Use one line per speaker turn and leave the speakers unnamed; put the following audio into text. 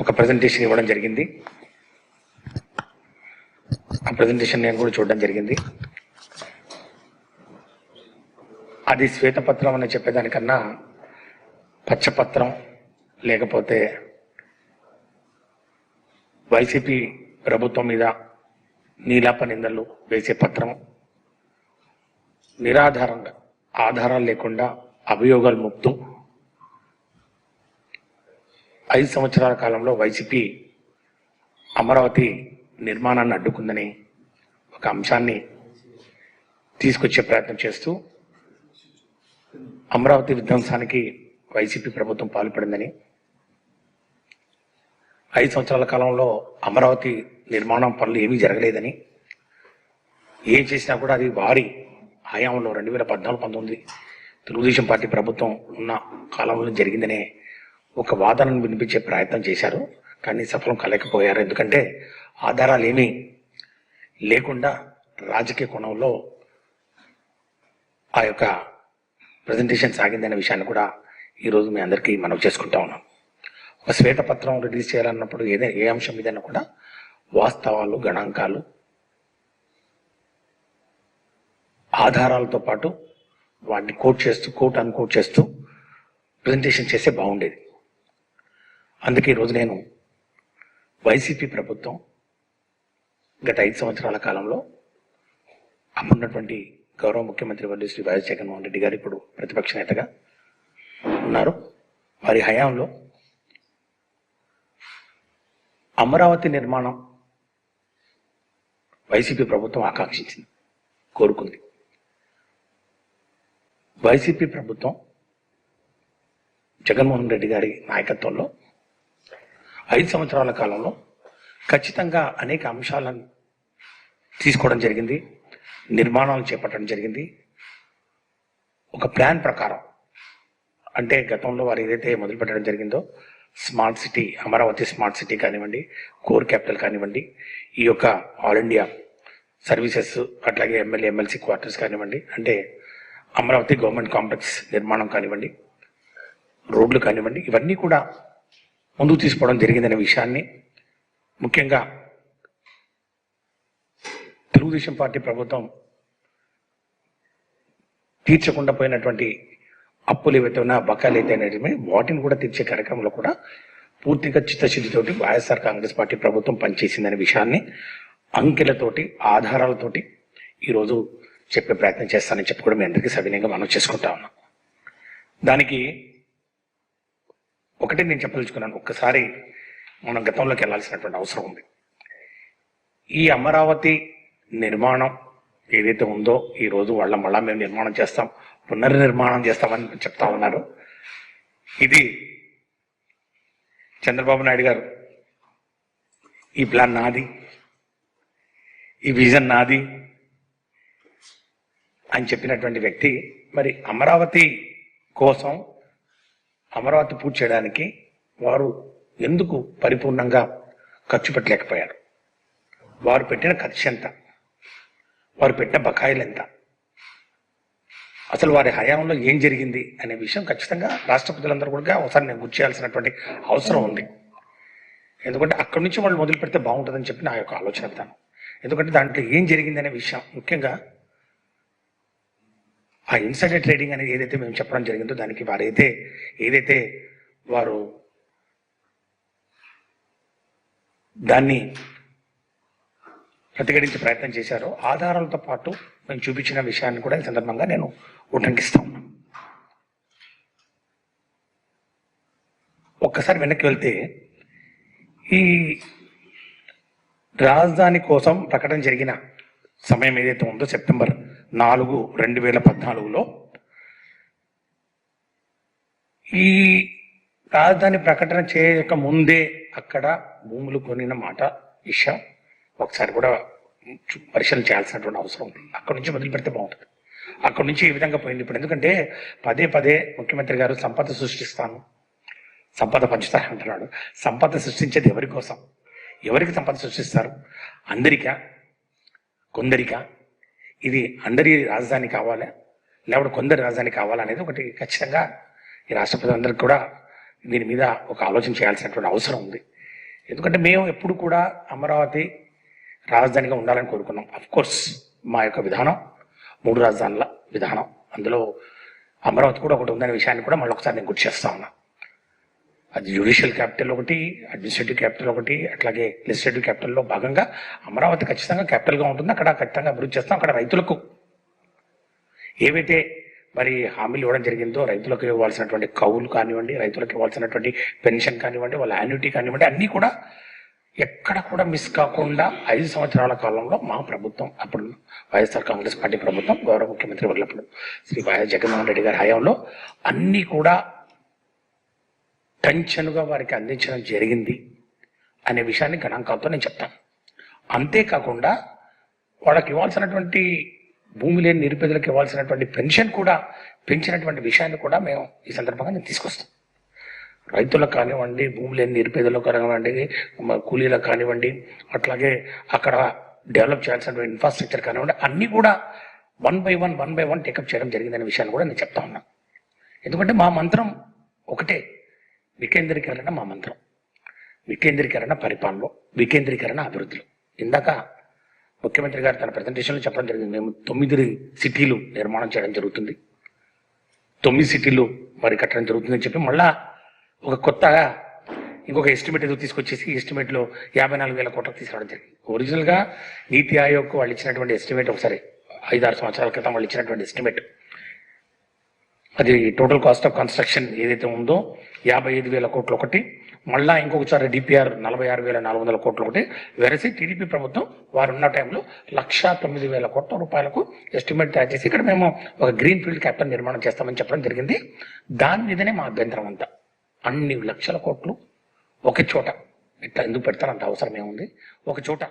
ఒక ప్రజెంటేషన్ ఇవ్వడం జరిగింది. ఆ ప్రజెంటేషన్ నేను కూడా చూడడం జరిగింది. అది శ్వేతపత్రం అని చెప్పేదానికన్నా పచ్చపత్రం లేకపోతే వైసీపీ ప్రభుత్వం మీద నీలాప నిందలు వేసే పత్రం నిరాధారంగా ఆధారాలు లేకుండా అభియోగాలు ముప్తూ ఐదు సంవత్సరాల కాలంలో వైసీపీ అమరావతి నిర్మాణాన్ని అడ్డుకుందని ఒక అంశాన్ని తీసుకొచ్చే ప్రయత్నం చేస్తూ అమరావతి విధ్వంసానికి వైసీపీ ప్రభుత్వం పాల్పడిందని. ఐదు సంవత్సరాల కాలంలో అమరావతి నిర్మాణం పనులు ఏమీ జరగలేదని. ఏం చేసినా కూడా అది వారి హయాంలో రెండు వేల పద్నాలుగు పంతొమ్మిది తెలుగుదేశం పార్టీ ప్రభుత్వం ఉన్న కాలంలో జరిగిందనే ఒక వాదనను వినిపించే ప్రయత్నం చేశారు కానీ సఫలం కలగకపోయారు ఎందుకంటే ఆధారాలు ఏమీ లేకుండా రాజకీయ కోణంలో ఆ యొక్క ప్రజెంటేషన్ సాగిందనే విషయాన్ని కూడా ఈరోజు మీ అందరికీ మనం చేసుకుంటా ఉన్నాం. ఒక శ్వేతపత్రం రిలీజ్ చేయాలన్నప్పుడు ఏదే ఏ అంశం మీదైనా కూడా వాస్తవాలు గణాంకాలు ఆధారాలతో పాటు వాటిని కోట్ చేస్తూ కోట్ అన్కోట్ చేస్తూ ప్రజెంటేషన్ చేస్తే బాగుండేది. అందుకే ఈరోజు నేను వైసీపీ ప్రభుత్వం గత ఐదు సంవత్సరాల కాలంలో అప్పుడున్నటువంటి గౌరవ ముఖ్యమంత్రి వర్లు శ్రీ వైఎస్ జగన్మోహన్ రెడ్డి గారు ఇప్పుడు ప్రతిపక్ష నేతగా ఉన్నారు. వారి హయాంలో అమరావతి నిర్మాణం వైసీపీ ప్రభుత్వం ఆకాంక్షించింది కోరుకుంది. వైసీపీ ప్రభుత్వం జగన్మోహన్ రెడ్డి గారి నాయకత్వంలో ఐదు సంవత్సరాల కాలంలో ఖచ్చితంగా అనేక అంశాలను తీసుకోవడం జరిగింది నిర్మాణాలు చేపట్టడం జరిగింది. ఒక ప్లాన్ ప్రకారం అంటే గతంలో వారు ఏదైతే మొదలుపెట్టడం జరిగిందో smart city Amaravati smart city కానివ్వండి కోర్ క్యాపిటల్ కానివ్వండి ఈ యొక్క ఆల్ ఇండియా సర్వీసెస్ అట్లాగే ఎమ్మెల్యే ఎమ్మెల్సీ క్వార్టర్స్ కానివ్వండి అంటే అమరావతి గవర్నమెంట్ కాంప్లెక్స్ నిర్మాణం కానివ్వండి రోడ్లు కానివ్వండి ఇవన్నీ కూడా ముందుకు తీసుకోవడం జరిగిందనే విషయాన్ని ముఖ్యంగా తెలుగుదేశం పార్టీ ప్రభుత్వం తీర్చకుండా పోయినటువంటి అప్పులు ఏవైతే ఉన్నా బకాయిలు అయితే అనేటివి వాటిని కూడా తీర్చే కార్యక్రమంలో కూడా పూర్తిగా చిత్తశుద్ధితోటి వైఎస్ఆర్ కాంగ్రెస్ పార్టీ ప్రభుత్వం పనిచేసిందనే విషయాన్ని అంకెలతోటి ఆధారాలతోటి ఈరోజు చెప్పే ప్రయత్నం చేస్తానని చెప్పి కూడా మీ అందరికీ సవినయంగా మనం చేసుకుంటా ఉన్నాం దానికి ఒకటి నేను చెప్పదలుచుకున్నాను. ఒక్కసారి మనం గతంలోకి వెళ్ళాల్సినటువంటి అవసరం ఉంది. ఈ అమరావతి నిర్మాణం ఏదైతే ఉందో ఈ రోజు వాళ్ళ మళ్ళా మేము నిర్మాణం చేస్తాం పునర్నిర్మాణం చేస్తామని చెప్తా ఉన్నారు. ఇది చంద్రబాబు నాయుడు గారు. ఈ ప్లాన్ నాది. ఈ విజన్ నాది అని చెప్పినటువంటి వ్యక్తి. మరి అమరావతి కోసం అమరావతి పూర్తి చేయడానికి వారు ఎందుకు పరిపూర్ణంగా ఖర్చు పెట్టలేకపోయారు? వారు పెట్టిన ఖర్చు ఎంత? వారు పెట్టిన బకాయిలు ఎంత? అసలు వారి హయాంలో ఏం జరిగింది అనే విషయం ఖచ్చితంగా రాష్ట్రపతులందరూ కూడా ఒకసారి నేను గుర్తు చేయాల్సినటువంటి అవసరం ఉంది. ఎందుకంటే అక్కడి నుంచి వాళ్ళు మొదలు పెడితే బాగుంటుందని చెప్పి నా యొక్క ఆలోచన ఎందుకంటే దాంట్లో ఏం జరిగింది అనే విషయం ముఖ్యంగా ఆ ఇన్సైడర్ ట్రేడింగ్ అనేది ఏదైతే మేము చెప్పడం జరిగిందో దానికి వారైతే ఏదైతే వారు దాన్ని ప్రతిఘటించే ప్రయత్నం చేశారో ఆధారాలతో పాటు మేము చూపించిన విషయాన్ని కూడా ఈ సందర్భంగా నేను ఉటంకిస్తాం ఒక్కసారి వెనక్కి వెళ్తే ఈ రాజధాని కోసం ప్రకటన జరిగిన సమయం ఏదైతే ఉందో సెప్టెంబర్ నాలుగు రెండు వేల పద్నాలుగులో. ఈ రాజధాని ప్రకటన చేయక ముందే అక్కడ భూములు కొనిన మాట విషయం. ఒకసారి కూడా పరిశీలన చేయాల్సినటువంటి అవసరం ఉంది. అక్కడ నుంచి మొదలు పెడితే బాగుంటుంది. అక్కడ నుంచి ఈ విధంగా పోయింది ఇప్పుడు. ఎందుకంటే పదే పదే ముఖ్యమంత్రి గారు సంపద సృష్టిస్తాను. సంపద పంచుతాను అంటున్నాడు. సంపద సృష్టించేది ఎవరి కోసం? ఎవరికి సంపద సృష్టిస్తారు? అందరికా? కొందరికా? ఇది అందరి రాజధాని కావాలా? లేకపోతే కొందరి రాజధాని కావాలా అనేది ఒకటి ఖచ్చితంగా ఈ రాష్ట్ర ప్రజలందరికీ కూడా దీని మీద ఒక ఆలోచన చేయాల్సినటువంటి అవసరం ఉంది. ఎందుకంటే మేము ఎప్పుడు కూడా అమరావతి రాజధానిగా ఉండాలని కోరుకున్నాం. అఫ్ కోర్స్ మా యొక్క విధానం మూడు రాజధానుల విధానం. అందులో అమరావతి కూడా ఒకటి ఉందనే విషయాన్ని కూడా మళ్ళీ ఒకసారి నేను గుర్తు చేస్తా ఉన్నా. అది జ్యుడిషియల్ క్యాపిటల్ ఒకటి అడ్మినిస్ట్రేటివ్ క్యాపిటల్ ఒకటి అట్లాగే లెజిస్లేటివ్ క్యాపిటల్లో భాగంగా అమరావతి ఖచ్చితంగా క్యాపిటల్గా ఉంటుంది. అక్కడ ఖచ్చితంగా అభివృద్ధి చేస్తాం. అక్కడ రైతులకు ఏవైతే మరి హామీలు ఇవ్వడం జరిగిందో రైతులకు ఇవ్వాల్సినటువంటి కౌలు కానివ్వండి రైతులకు ఇవ్వాల్సినటువంటి పెన్షన్ కానివ్వండి వాళ్ళ యాన్యుటీ కానివ్వండి అన్నీ కూడా ఎక్కడ కూడా మిస్ కాకుండా ఐదు సంవత్సరాల కాలంలో మా ప్రభుత్వం అప్పుడు వైఎస్ఆర్ కాంగ్రెస్ పార్టీ ప్రభుత్వం గౌరవ ముఖ్యమంత్రి వర్లప్పుడు శ్రీ వైఎస్ జగన్మోహన్ రెడ్డి గారి హయాంలో అన్నీ కూడా టెన్షన్గా వారికి అందించడం జరిగింది అనే విషయాన్ని గణాంకాలతో నేను చెప్తాను. అంతేకాకుండా వాళ్ళకి ఇవ్వాల్సినటువంటి భూమి లేని నిరుపేదలకు ఇవ్వాల్సినటువంటి పెన్షన్ కూడా పెంచినటువంటి విషయాన్ని కూడా మేము ఈ సందర్భంగా నేను తీసుకొస్తాం. రైతులకు కానివ్వండి భూమి లేని నిరుపేదలకు కానివ్వండి కూలీలకు కానివ్వండి అట్లాగే అక్కడ డెవలప్ చేయాల్సినటువంటి ఇన్ఫ్రాస్ట్రక్చర్ కానివ్వండి అన్నీ కూడా one by one one by one take up చేయడం జరిగిందనే విషయాన్ని కూడా నేను చెప్తా ఉన్నాను ఎందుకంటే మా మంత్రం ఒకటే వికేంద్రీకరణ మా మంత్రం. వికేంద్రీకరణ పరిపాలనలో వికేంద్రీకరణ అభివృద్ధిలో. ఇందాక ముఖ్యమంత్రి గారు తన ప్రజెంటేషన్లో చెప్పడం జరిగింది. మేము తొమ్మిది సిటీలు నిర్మాణం చేయడం జరుగుతుంది. తొమ్మిది సిటీలు మరి కట్టడం జరుగుతుందని చెప్పి మళ్ళా ఒక కొత్తగా ఇంకొక ఎస్టిమేట్ ఏదో తీసుకొచ్చేసి ఎస్టిమేట్లో యాభై నాలుగు వేల కోట్లకు తీసుకురావడం జరిగింది. ఒరిజినల్గా నీతి ఆయోగ్ వాళ్ళు ఇచ్చినటువంటి ఎస్టిమేట్ ఒకసారి ఐదారు సంవత్సరాల క్రితం వాళ్ళు ఇచ్చినటువంటి ఎస్టిమేట్ అది టోటల్ కాస్ట్ ఆఫ్ కన్స్ట్రక్షన్ ఏదైతే ఉందో యాభై ఐదు వేల కోట్లు ఒకటి మళ్ళా ఇంకొకసారి డిపిఆర్ నలభై ఆరు వేల నాలుగు వందల కోట్లు ఒకటి వెరసి టీడీపీ ప్రభుత్వం వారు ఉన్న టైంలో లక్ష తొమ్మిది వేల కోట్ల రూపాయలకు ఎస్టిమేట్ తయారు చేసి ఇక్కడ మేము ఒక గ్రీన్ ఫీల్డ్ క్యాపిటల్ నిర్మాణం చేస్తామని చెప్పడం జరిగింది. దాని మీదనే మా అభ్యంతరం అంతా. అన్ని లక్షల కోట్లు ఒక చోట. ఇట్లా ఎందుకు పెడతారు? అంత అవసరం ఏముంది ఒక చోట